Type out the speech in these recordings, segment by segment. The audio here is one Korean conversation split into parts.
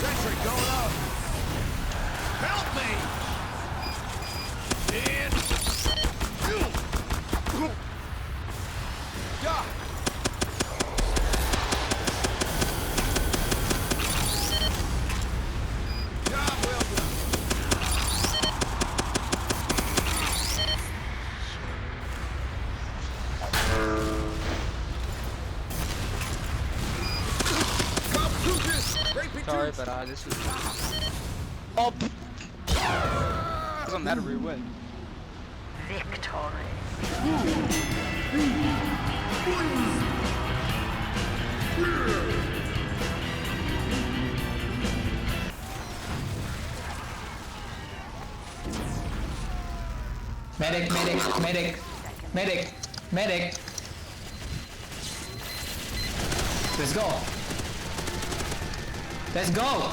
Sentry going up. Sorry, but uh, this was. Oh. Doesn't matter we win. Victory. Medic, medic, medic, medic, medic. Let's go. Let's go.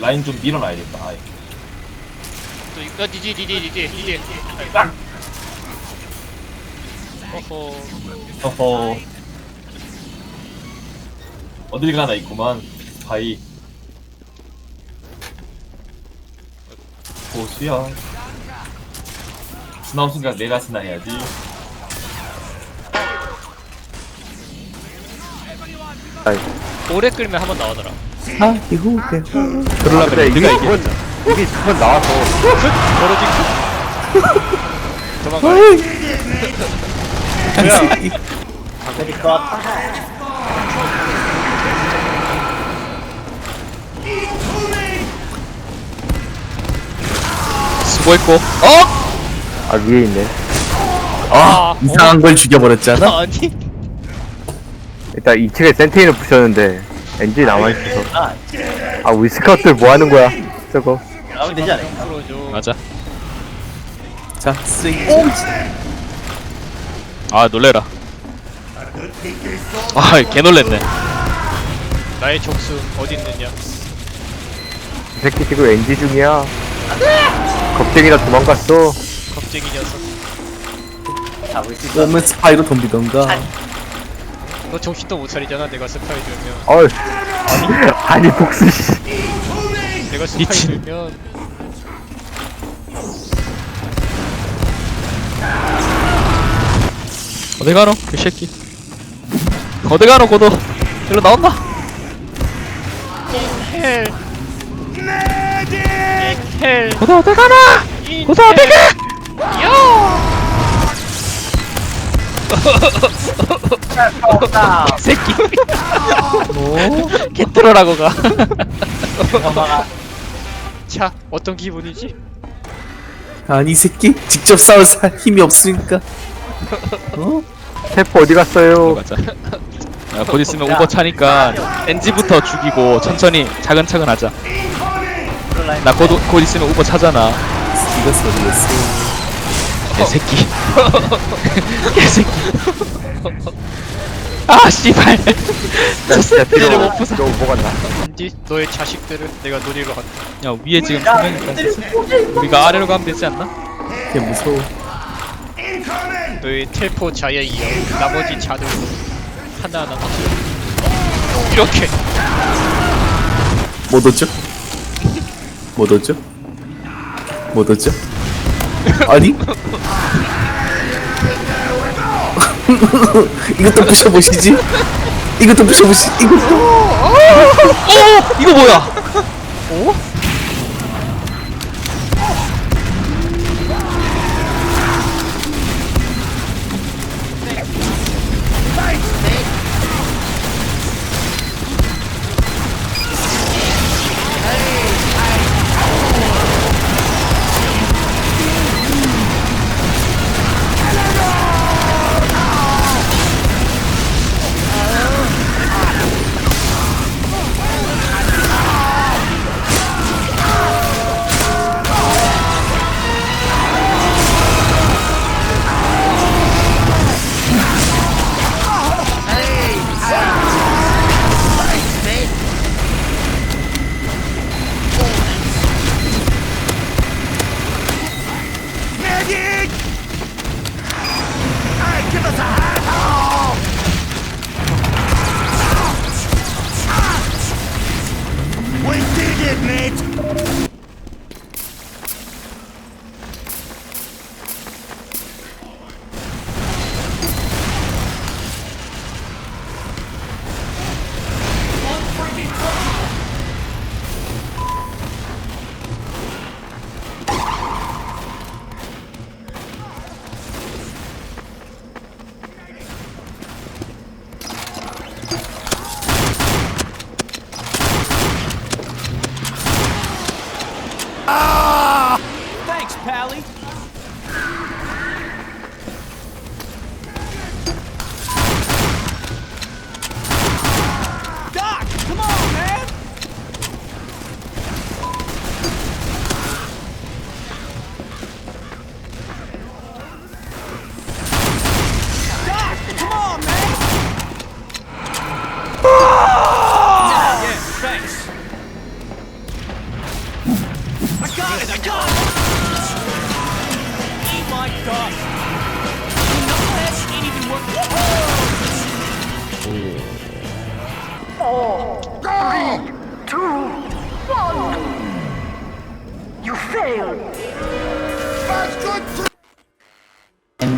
라인 좀 밀어놔야겠다. 아예. 또 이거 니디 니디 니디 니디 어허 어허. 어딜 가나 있구만. 바이. 고수야. 스나 순간 내가 스나 해야지. 오래 끌면 한 번 나오더라 아 이거 그러려면 이게 이게 이게 두번 나와서 벌어진 도망가 수고했고. 어? 아 위에 있네. 아 이상한 걸 죽여버렸잖아? 아니. 일단 2층에 센테인을 부셨는데 엔진이 남아있어서. 아 우리 스카우트들 뭐하는 거야? 저거. 풀어줘 맞아. 자, 아 놀래라. 아, 개 놀랬네. 나의 족수 어디 있느냐? 이 새끼 지금 엔지 중이야. 겁쟁이나 도망갔어. 겁쟁이 녀석. 오면 스파이로 덤비던가 너 정신도 못 차리잖아 내가 스파이 들면 어이 아니 복수 씨 내가 스파이 미친. 들면 어디 가노? 그 새끼. 어디 가노, 고도? 일로 나온다. 헬 헬. 고도 어디 가나? 고도 어디 가? 새끼. 뭐? 개트로라고 가. 자 어떤 기분이지? 아니 이 새끼 직접 싸울 사 힘이 없으니까 세프 어디 갔어요 맞아. 야, 곧 있으면 우버 차니까 엔지부터 죽이고 천천히 차근차근 하자. 나곧 곧 있으면 우버 차잖아. 이거 소리였어 개새끼. 개새끼. 아 씨발. 쟤를 뒤로 못 부숴. 너 뭐가 나 니 너의 자식들을 내가 노리러 간다 야 위에 지금 두 명이니까 우리가 아래로 가면 되지 않나? 걔 무서워 너의 텔포 자에 이어 나머지 자들도 하나하나 다 이렇게 못 오죠? 못 오죠? 못 오죠? 아니? 이것도 부셔보시지? 이것도 부셔보시 이것도 이거 뭐야? gig!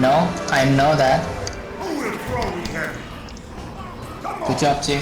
know. I know that. Good job, Jay.